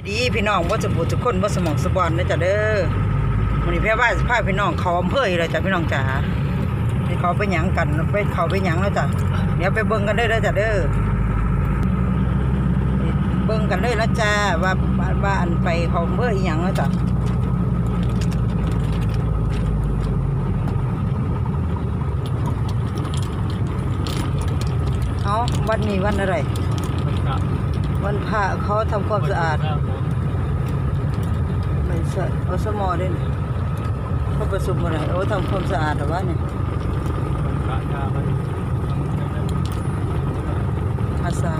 ดีพี่น้องว่าจะบูทุกคนว่าสมองสบอนนะจ๊ะเด้อวันนี้พี่ว่าสิพาพี่น้องเขาอำเภออีกแล้วจ้ะพี่น้องจ๋าไปเขาไปหยังกันไปเขาไปหยังแล้วจ้ะเดี๋ยวไปเบิ่งกันเลยแล้วจ้ะเด้อเบิ่งกันเลยแล้วจ้าว่าว่าว่าอันไปเขาอำเภออีหยังแล้วจ้ะเอาวันนี้วันอะไร วันพระเขาทำความสะอาดไม่ใช่เอาสมอเด่นเขาประชุมอะไรโอ้ทำความสะอาดหรือว่าเนี่ยอาสา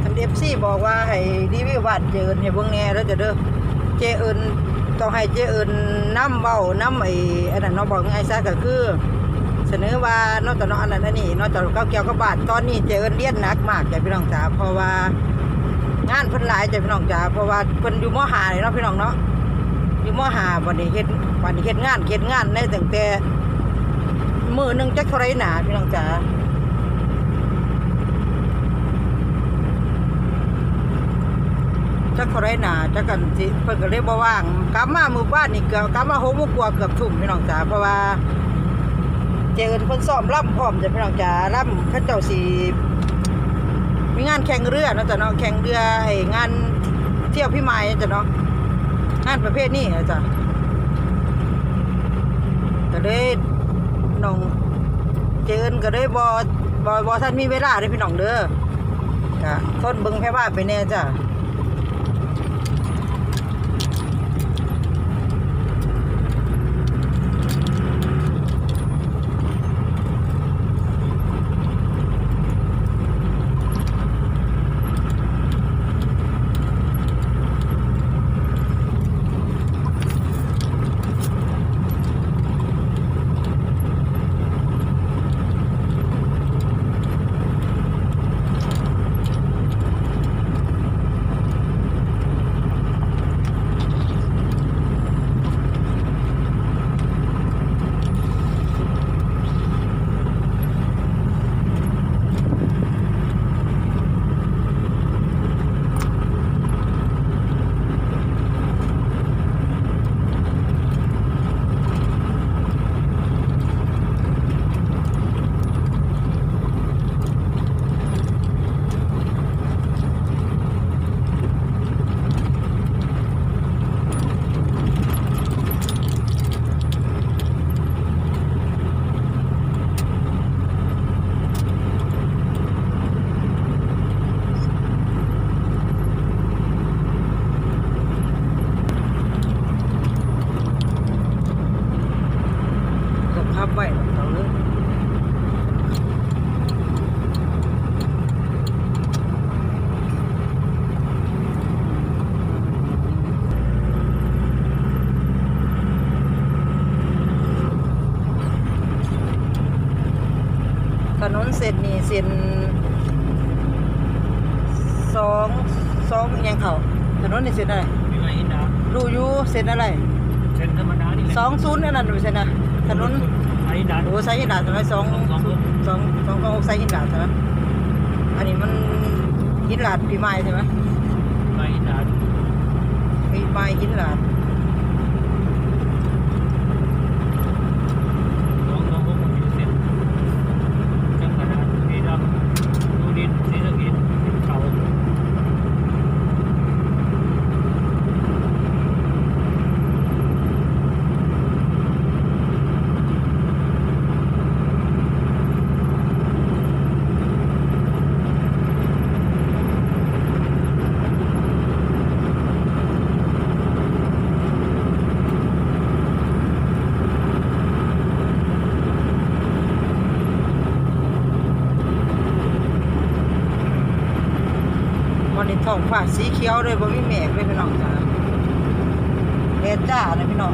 ทันเอฟซี บอกว่าให้รีวิวบ้านเจริญให้เบิ่งแน่แล้วจะเด้อเจเอิญต้องให้เจเอิญน้ำเบ้าน้ำไอ้อันนั้นเนาะบอกไงซะก็คือ เสนอว่านอกจากเนาะอันนั้นอันนี้นอกจากเก้าเกี่ยวกับบานตอนนี้เจเอิญเรียนหนักมากจ้ะพี่น้องจ๋าเพราะว่างานเพิ่นหลายจ้ะพี่น้องจ๋าเพราะว่าเพิ่นอยู่มหาเลยเนาะพี่น้องเนาะอยู่มหาวันนี้เฮ็ดวันนี้เฮ็ดงานเฮ็ดงานในตั้งแต่มือหนึ่งจักเท่าไร่หนาพี่น้องจ๋า จักเขาได้หนาจักกันสิเพิ่นก็เลยบ่ว่างกลับมามือบ้านนี่เกือบกลับมา6โมงกว่าเกือบทุ่มพี่น้องจ๋าเพราะว่า เจอกันเพิ่นซ้อมล่ำพร้อมจ้ะพี่น้องจ๋าล่ำเขาเจ้าสิมีงานแข่งเรือเนาะจ้ะเนาะแข่งเรือไอ้งานเที่ยวพี่ไม้จ้ะเนาะงานประเภทนี้นะจ้ะก็เลยน้องเจอกันก็เลยบ่บ่บ่ทันมีเวลาเด้พี่น้องเด้อก็ทนเบิ่งแพ่ว่าไปแน่จ้ะ ก็พั บไว้เอาเลยถนนเส้นนี่เส้นสองสองอิหยังเขาถนนนี่เส้นอะไรมีอะไรนะดูอยู่เส้นอะไรเส้นธรรมดานี่แหละสองศูนย์นั่นน่ะดูเส้นนะถนน ไอ้ดันโอ้ไซหินดาดใช่ไหมสองสองสองสองไซหินดาดใช่ไหมอันนี้มันหินหลาดปีไม้ใช่ไหมไอ้ดันปีไม้หินหลาด น้องน้องพวกผมอยู่เส้นจังหวัดนี่ดำดูดินสีสะเกิดเขา วันนี้ท้อง ฟ้าสีเขียวเลยบ่มีเมฆเลยพี่น้องจ้าแดดจ้าเลยพี่น้อง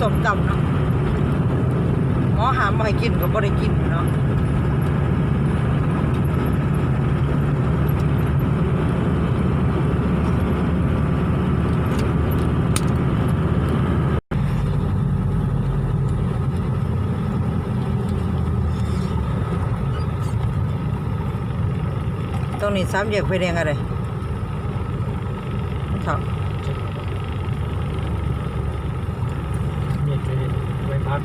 สมตำเนาะหมอหามมาให้กินก็บ่ได้กินเนาะตรงนี้สามแยกไฟแดงอะไรครับเนี่ยจะไว้พัก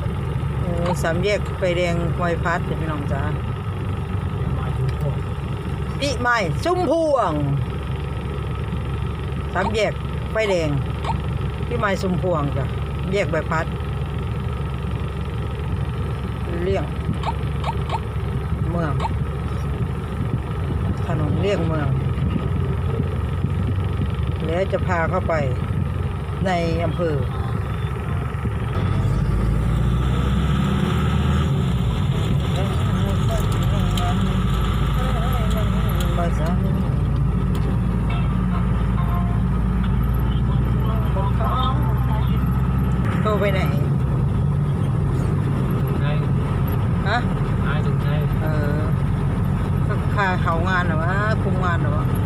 โอ้สามแยกไฟแดงไวพัดพี่น้องจ้าเดี๋ยวมาอยู่พวกปิไม้ซุ้มพวงสามแยกไฟแดงปิไม้ซุ้มพวงจ้ะแยกใบพัด เลี่ยง เมืองถนน เลี่ยงเมือง แล้วจะพาเข้าไปในอำเภอโทรไปไหนใช่ฮะนายสมชัยเออก็ค่าเขางานเหรอวะ คุม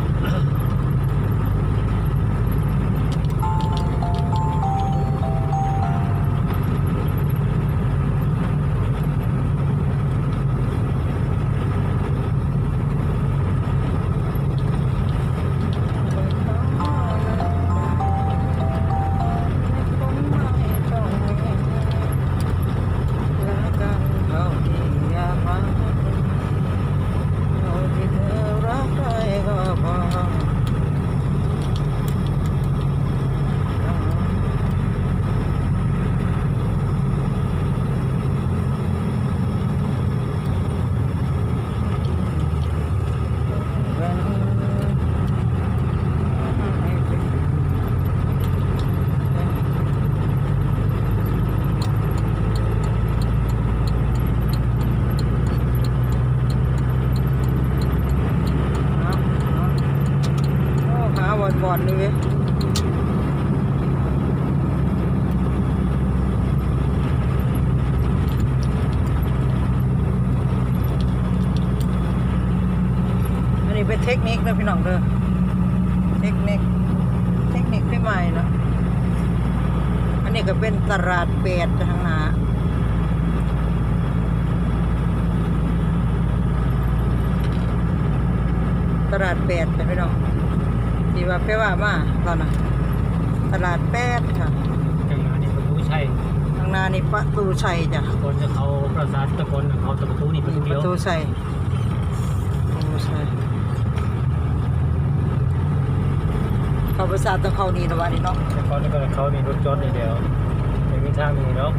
อ้หาบอลบอลเลยเว้ยอันนี้เป็นเทคนิคนะพี่น้องเด้อเทคนิคเทคนิคพี่ใหม่นะอันนี้ก็เป็นตลาดเปียดทางหนาตลาดแปดเป็นพี่น้อง ที่ว่าไปว่ามาตอนน่ะตลาดแปดค่ะจังหวะนี้ประตูชัยทางหนานี่ประตูชัยจ้ะคนจะเขาประสาทตะกนเขาตะประตูนี่ประตูปเดียระวตูชัยประตูชัยเขาประสาทต้องเข้านี่นะวะนี่เนาะแต่ก่อนก็เขามีรถจอดเดียวไม่มีทางนี้เนาะ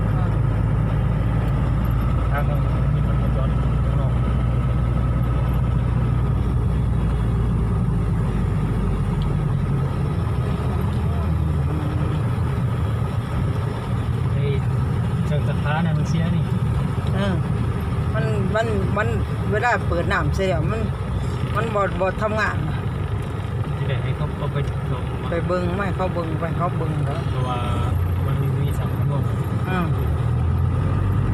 ทางนึงมีรถจอดข้างนอกไอ้เชิงสะพานน่ะมันเสียนี่ เออ มันมันมันเวลาเปิดน้ำเสียแล้วมัน มันบอดบอดทำงานน่ะที่ได้ให้เขาเขาไปลงไปเบิ้งไม่เขาเบิ้งไปเขาเบิ้งแล้วเพราะว่ามันมีสัมพันธ์ร่วมอืม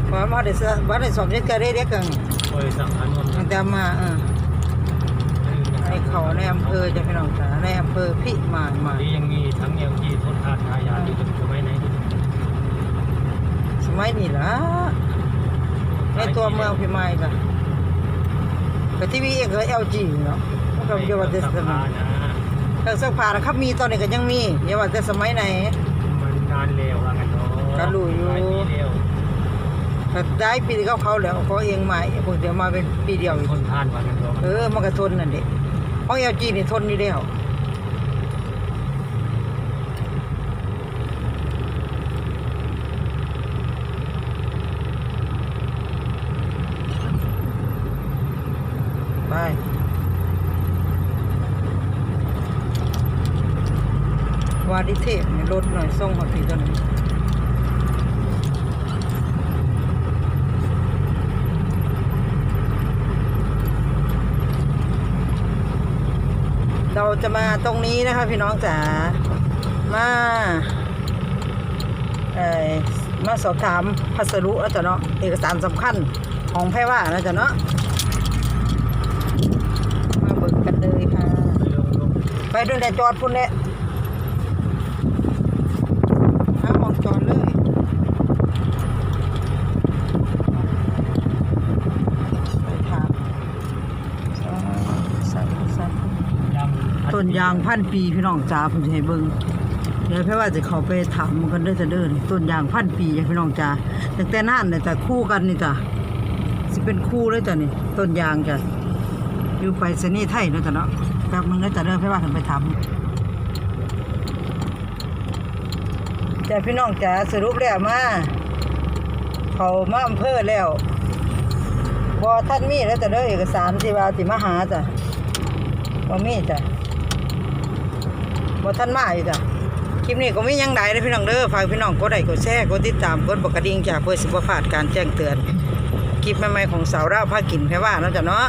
เพราะว่าได้สว่าได้สอบเด็กก็ได้เด็กกันคอยสัมพันธ์ร่วมตั้งแต่มาเออในเขาในอำเภอจะพี่น้องจ๋าในอำเภอพิมายมานี้ยังมีทั้งเอลจีทนทานทายาอยู่จนสมัยไหนสมัยนี้ล่ะ ในตัวเมืองพิมายล่ะก็ทีวีเองก็เอลจีเนาะมันก็เยาว่าแต่สมัยนะเครื่องซักผ้านะครับมีตอนนี้ก็ยังมีเยาว่าแต่สมัยไหนมันนานเร็วว่ากันเนาะก็รู้อยู่หลายปีเร็วก็ได้ปีที่เขาเขาแล้วเขาเองมาเพิ่งเดี๋ยวมาเป็นปีเดียวทนทานว่ากันเนาะเออมันก็ทนนั่นดิเพราะเอลจีนี่ทนอยู่แล้วไป วาดิเทพนี่ลดหน่อยส่งหอดพี่ตัวนึงเราจะมาตรงนี้นะคะพี่น้องจ๋ามาเอ่อมาสอบถามพัสดุแล้วจ้ะเนาะเอกสารสำคัญของแพรว่านะจ้ะเนาะมาเบิกกันเลยค่ะ ไปลงลงไปดูแต่จอดพุ่นเลยหาหมองจอดเลยไปถามอ่าใส่ใส่ ยาง ต้นยางพันปีพี่น้องจ้าผมจะให้เบิ่งเดี๋ยวแพ่ว่าจะเขาไปถามมันกันเด้จะเด้อนี่ต้นยางพันปีพี่น้องจ้าตั้งแต่นานเลยจ้ะคู่กันนี่จ้ะสิเป็นคู่เลยจ้ะนี่ต้นยางจ้ะอยู่ไปสนีย์ไทยนะจ้ะเนาะแป๊บนึงนะจ้ะเด้อแพ่ว่ากันไปถามจ้ะพี่น้องจ้าสรุปแล้วมาเขามาอำเภอแล้วบอท่านมีแล้วจ้ะเด้อเอกสารที่ว่าสิมาหาจ้ะบ่มีจ้ะ บ่ทันมาอีกจ้ะคลิปนี้ก็ไม่ยังใดเลยพี่น้องเด้อฝากพี่น้องกดไลค์กดแชร์กดติดตามกดปกระดิ่งจากเพื่อสุขภาดการแจ้งเตือน คลิปใหม่ๆของสาวราวพากินแค่ว่าเนาะจ้ะเนาะ